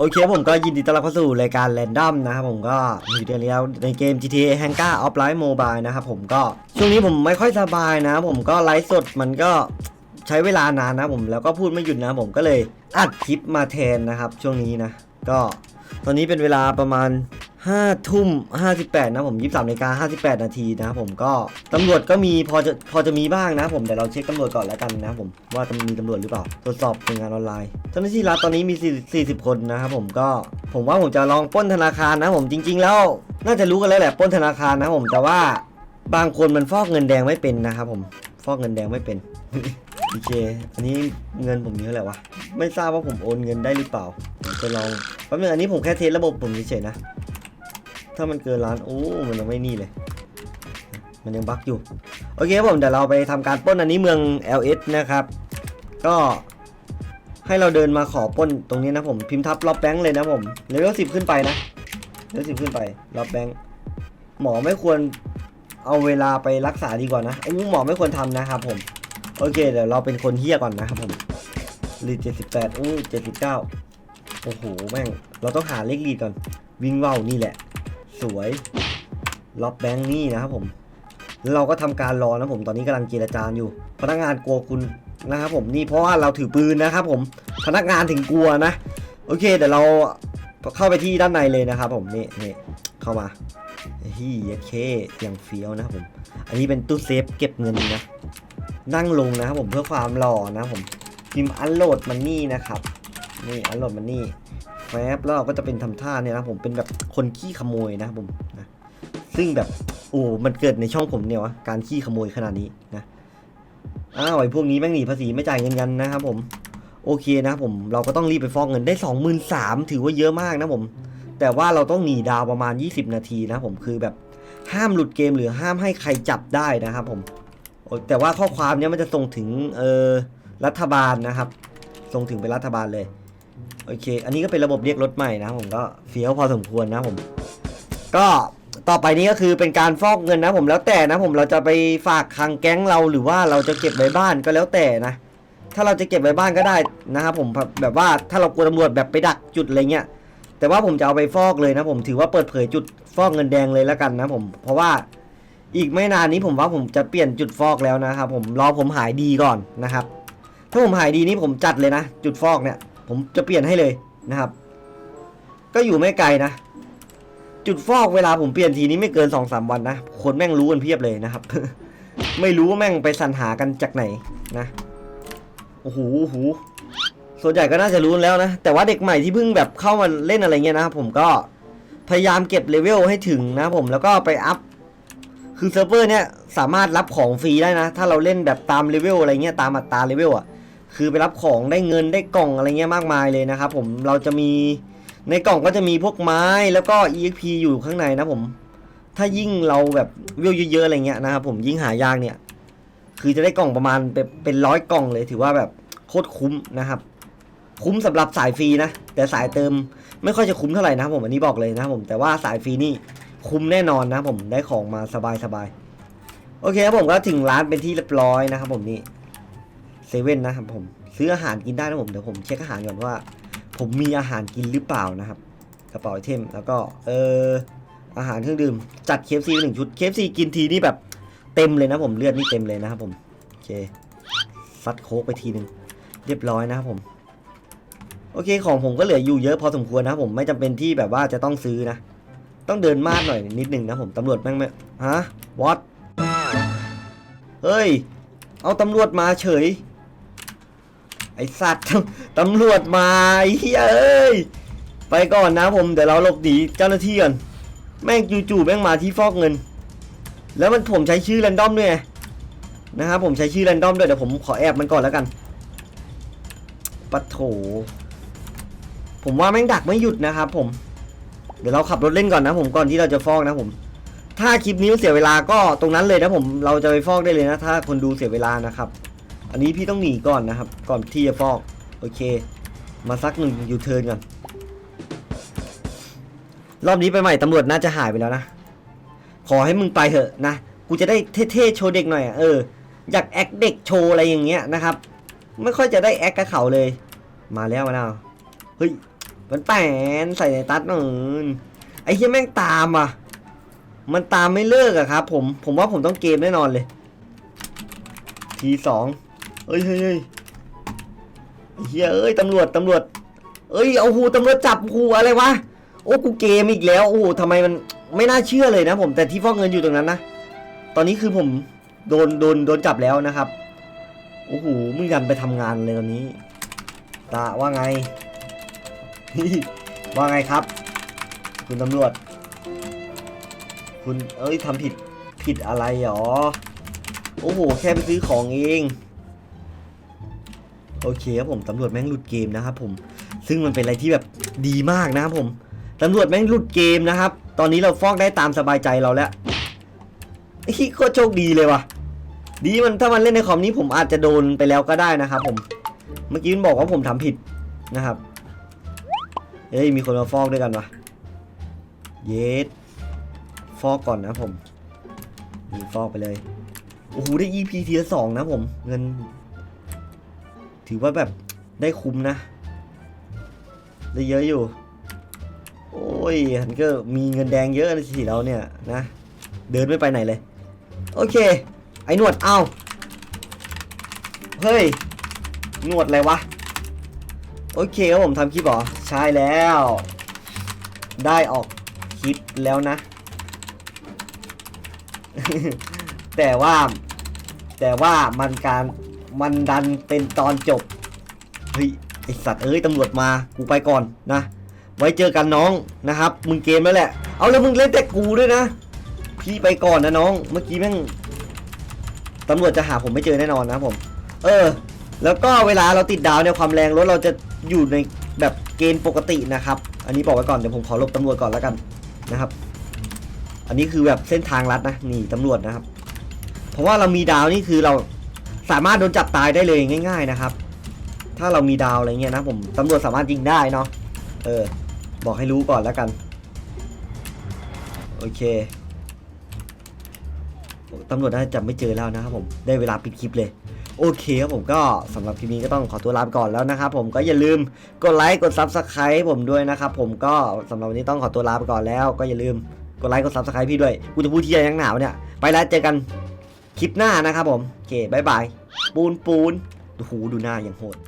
โอเคผมก็ยินดีต้อนรับเข้าสู่รายการแรนดอมนะครับผมก็อยู่เดือนแล้วในเกม GTA h a n g a Offline Mobile นะครับผมก็ช่วงนี้ผมไม่ค่อยสบายนะ ผมก็ไลฟ์สดมันก็ใช้เวลานานนะผมแล้วก็พูดไม่หยุดนะ ผมก็เลยอัดคลิปมาแทนนะครับ ช่วงนี้นะ ก็ตอนนี้เป็นเวลาประมาณ 5ทุ่ม58นะผม23นาฬิกา58นาทีนะครับผมก็ตำรวจก็มีพอจะพอจะมีบ้างนะผมเดี๋ยวเราเช็คตำรวจก่อนแล้วกันนะผมว่าจะมีตำรวจหรือเปล่าตรวจสอบเป็นงานออนไลน์เจ้าหน้าที่รัฐตอนนี้มี40คนนะครับผมก็ผมว่าผมจะลองป้นธนาคารนะผมจริง ๆ แล้วน่าจะรู้กันแล้วแหละป้นธนาคารนะผมแต่ว่าบางคนมันฟอกเงินแดงไม่เป็นนะครับผมฟอกเงินแดงไม่เป็นโอเคอันนี้เงินผมมีเท่าไหร่วะไม่ทราบว่าผมโอนเงินได้หรือเปล่าผมจะลองแป๊บนึงอันนี้ผมแค่เทสระบบผมเฉยๆนะ ถ้ามันเกินล้านโอ้ มันยังไม่นี่เลย มันยังบั๊กอยู่ โอเคครับผมเดี๋ยวเราไปทำการป้นอันนี้เมือง LS นะครับ ก็ให้เราเดินมาขอป้นตรงนี้นะผม พิมพ์ทับล็อบแบงค์เลยนะผมเลเวลสิบขึ้นไปนะเลเวลสิบขึ้นไปล็อบแบงค์หมอไม่ควรเอาเวลาไปรักษาดีกว่านะไอู้หมอไม่ควรทำนะครับผม โอเคเดี๋ยวเราเป็นคนเฮี้ยก่อนนะครับผมลีดเจ็ดสิบแปดอู้เจ็ดสิบเก้าโอ้โหแม่ง เราต้องหาเลขลีดก่อนวิ่งเว่าวนี่แหละ สวยล็อบแบงค์นี่นะครับผม เราก็ทำการรอนะผมตอนนี้กำลังเจรจาอยู่ พนักงานกลัวคุณนะครับผมนี่เพราะว่าเราถือปืนนะครับผมพนักงานถึงกลัวนะ โอเคเดี๋ยวเราเข้าไปที่ด้านในเลยนะครับผมนี่นี่เข้ามาฮียเคอย่างเฟี้ยวนะครับผม อันนี้เป็นตู้เซฟเก็บเงินนะนั่งลงนะครับผมเพื่อความหล่อนะครับผมพิมพ์อันโหลดมันนี่นะครับนี่อันโหลดมันนี่ แฟบแล้วเราก็จะเป็นทำท่าเนี่ยนะผมเป็นแบบคนขี้ขโมยนะผมนะซึ่งแบบโอ้มันเกิดในช่องผมเนี่ยวะการขี้ขโมยขนาดนี้นะอ้าวไอ้พวกนี้แม่งหนีภาษีไม่จ่ายเงินกันนะครับผมโอเคนะครับผมเราก็ต้องรีบไปฟอกเงินได้ 2 3 0 0 0ถือว่าเยอะมากนะผม แต่ว่าเราต้องหนีดาวประมาณ 20 นาทีนะผมคือแบบห้ามหลุดเกมหรือห้ามให้ใครจับได้นะครับผมแต่ว่าข้อความเนี้ยมันจะส่งถึงเออรัฐบาลนะครับ ส่งถึงไปรัฐบาลเลย โอเค อันนี้ก็เป็นระบบเรียกรถใหม่นะผมก็เฟี้ยวพอสมควรนะผม ก็ต่อไปนี้ก็คือเป็นการฟอกเงินนะผมแล้วแต่นะผมเราจะไปฝากคังแก๊งเราหรือว่าเราจะเก็บไว้บ้านก็แล้วแต่นะ ถ้าเราจะเก็บไว้บ้านก็ได้นะครับผมแบบว่าถ้าเรากลัวตำรวจแบบไปดักจุดอะไรเงี้ยแต่ว่าผมจะเอาไปฟอกเลยนะผมถือว่าเปิดเผยจุดฟอกเงินแดงเลยแล้วกันนะผม เพราะว่าอีกไม่นานนี้ผมว่าผมจะเปลี่ยนจุดฟอกแล้วนะครับผมรอผมหายดีก่อนนะครับ ถ้าผมหายดีนี่ผมจัดเลยนะ จุดฟอกเนี่ย ผมจะเปลี่ยนให้เลยนะครับ ก็อยู่ไม่ไกลนะ จุดฟอกเวลาผมเปลี่ยนทีนี้ไม่เกินสองสามวันนะ คนแม่งรู้กันเพียบเลยนะครับ ไม่รู้ว่าแม่งไปสรรหากันจากไหนนะ โอ้โหโอ้โหส่วนใหญ่ก็น่าจะรู้แล้วนะ แต่ว่าเด็กใหม่ที่เพิ่งแบบเข้ามาเล่นอะไรเงี้ยนะครับผมก็พยายามเก็บเลเวลให้ถึงนะผมแล้วก็ไปอัพ คือเซิร์ฟเวอร์เนี่ยสามารถรับของฟรีได้นะ ถ้าเราเล่นแบบตามเลเวลอะไรเงี้ยตามอัตราเลเวลอะ คือไปรับของได้เงินได้กล่องอะไรเงี้ยมากมายเลยนะครับผมเราจะมีในกล่องก็จะมีพวกไม้แล้วก็ EXP อยู่ข้างในนะผม ถ้ายิ่งเราแบบเวเยอะๆอะไรเงี้ยนะครับผมยิ่งหายากเนี่ย คือจะได้กล่องประมาณเป็นเป็นร้อยกล่องเลยถือว่าแบบโคตรคุ้มนะครับ คุ้มสำหรับสายฟรีนะ แต่สายเติมไม่ค่อยจะคุ้มเท่าไหร่นะครับผมอันนี้บอกเลยนะครับผมแต่ว่าสายฟรีนี่คุ้มแน่นอนนะผมได้ของมาสบายสบายๆโอเคครับผมก็ถึงร้านเป็นที่เรียบร้อยนะครับผมนี่ เซเว่นนะครับผมซื้ออาหารกินได้นะผมเดี๋ยวผมเช็คอาหารก่อนว่า ผมมีอาหารกินหรือเปล่านะครับ กระเป๋าไอเทมแล้วก็เอออาหารเครื่องดื่มจัดเคฟซีหนึ่งชุดเคฟซีกินทีนี่แบบเต็มเลยนะผมเลือดนี่เต็มเลยนะครับผมโอเคซัดโค้กไปทีหนึ่งเรียบร้อยนะครับผมโอเคของผมก็เหลืออยู่เยอะพอสมควรนะครับผมไม่จำเป็นที่แบบว่าจะต้องซื้อนะ ต้องเดินมากหน่อยนิดนึงนะผมตำรวจแม่งไม่ฮะวอตเฮ้ย เอาตำรวจมาเฉย ไอสัตว์ตำรวจมาเฮ้ยเอ้ยไปก่อนนะผมเดี๋ยวเราหลบหนีเจ้าหน้าที่ก่อนแม่งจู่ๆแม่งมาที่ฟอกเงิน แล้วมันผมใช้ชื่อแรนดอมด้วยนะครับผมใช้ชื่อแรนดอมด้วยเดี๋ยวผมขอแอบมันก่อนแล้วกันปะโถ ผมว่าแม่งดักไม่หยุดนะครับผม เดี๋ยวเราขับรถเล่นก่อนนะ ผมก่อนที่เราจะฟอกนะผม ถ้าคลิปนี้เสียเวลาก็ตรงนั้นเลยนะผมเราจะไปฟอกได้เลยนะ ถ้าคนดูเสียเวลานะครับ อันนี้พี่ต้องหนีก่อนนะครับ ก่อนที่จะฟอก โอเค มาสักหนึ่งยูเทิร์นก่อน รอบนี้ไปใหม่ตำรวจน่าจะหายไปแล้วนะ ขอให้มึงไปเถอะนะ กูจะได้เท่ๆโชว์เด็กหน่อยเออ อยากแอคเด็กโชว์อะไรอย่างเงี้ยนะครับ ไม่ค่อยจะได้แอคกับเขาเลย มาแล้วมาแล้ว เฮ้ยมันแปนใส่ในตัดหนึ่งไอ้เหี้ยแม่งตามอะ มันตามไม่เลิกอะครับผม ผมว่าผมต้องเกมแน่นอนเลยทีสอง เอ้ยเฮ้ยเฮ้ยเฮียเอ้ยตำรวจตำรวจ เอ้ยเอาหูตำรวจจับหูอะไรวะโอ้กูเกมอีกแล้วโอ้โหทำไมมันไม่น่าเชื่อเลยนะ ผมแต่ที่ฟอกเงินอยู่ตรงนั้นนะตอนนี้คือผมโดนโดนโดนจับแล้วนะครับโอ้โหมึงยันไปทำงานเลยตอนนี้ ตาว่าไงว่าไงครับ คุณตำรวจ คุณเอ้ยทำผิดผิดอะไรหรอโอ้โหแค่ไปซื้อของเอง โอเคครับผมตำรวจแม่งหลุดเกมนะครับผมซึ่งมันเป็นอะไรที่แบบดีมากนะครับผมตำรวจแม่งหลุดเกมนะครับ ตอนนี้เราฟอกได้ตามสบายใจเราแล้วไอ้โคตรโชคดีเลยว่ะ ดีมันถ้ามันเล่นในคอมนี้ผมอาจจะโดนไปแล้วก็ได้นะครับผม เมื่อกี้มันบอกว่าผมทำผิดนะครับเฮ้ยมีคนมาฟอกด้วยกันวะเยสฟอกก่อนนะผมฟอกไปเลย โอ้โหได้ EP ทีละสองนะผม เงิน ถือว่าแบบได้คุ้มนะ ได้เยอะอยู่ โอ้ยฮันก็มีเงินแดงเยอะนะสิเราเนี่ยนะ เดินไม่ไปไหนเลย โอเค ไอ้หนวดเอาเฮ้ยหนวดอะไรวะ โอเคครับผมทำคลิปเหรอ ใช่แล้ว ได้ออกคลิปแล้วนะ แต่ว่าแต่ว่ามันการ มันดันเป็นตอนจบ เฮ้ย ไอสัตว์เอ้ยตำรวจมา กูไปก่อนนะ ไว้เจอกันน้องนะครับ มึงเกมแล้วแหละ เอาแล้วมึงเล่นแต่กูด้วยนะ พี่ไปก่อนนะน้อง เมื่อกี้แม่งตำรวจจะหาผมไม่เจอแน่นอนนะผม เออ แล้วก็เวลาเราติดดาวเนี่ยความแรงรถเราจะอยู่ในแบบเกณฑ์ปกตินะครับ อันนี้บอกไว้ก่อนเดี๋ยวผมขอลบตำรวจก่อนแล้วกันนะครับ อันนี้คือแบบเส้นทางลัดนะนี่ตำรวจนะครับ เพราะว่าเรามีดาวนี่คือเรา สามารถโดนจับตายได้เลยง่าย ๆนะครับ ถ้าเรามีดาวอะไรเงี้ยนะผมตำรวจสามารถยิงได้เนาะเออ บอกให้รู้ก่อนแล้วกัน โอเคตำรวจน่าจะไม่เจอแล้วนะครับผมได้เวลาปิดคลิปเลย โอเคครับผมก็สำหรับคลิปนี้ก็ต้องขอตัวลาไปก่อนแล้วนะครับผมก็อย่าลืมกดไลค์กดซับสไครต์ผมด้วยนะครับผมก็สำหรับวันนี้ต้องขอตัวลาไปก่อนแล้ว ก็อย่าลืมกดไลค์กดซับสไครต์พี่ด้วยกูจะพูดที่ยังหนาวเนี่ย ไปแล้วเจอกันคลิปหน้านะครับผม โอเคบายบาย ปูนปูนโอ้โหดูหน้าอย่างโหด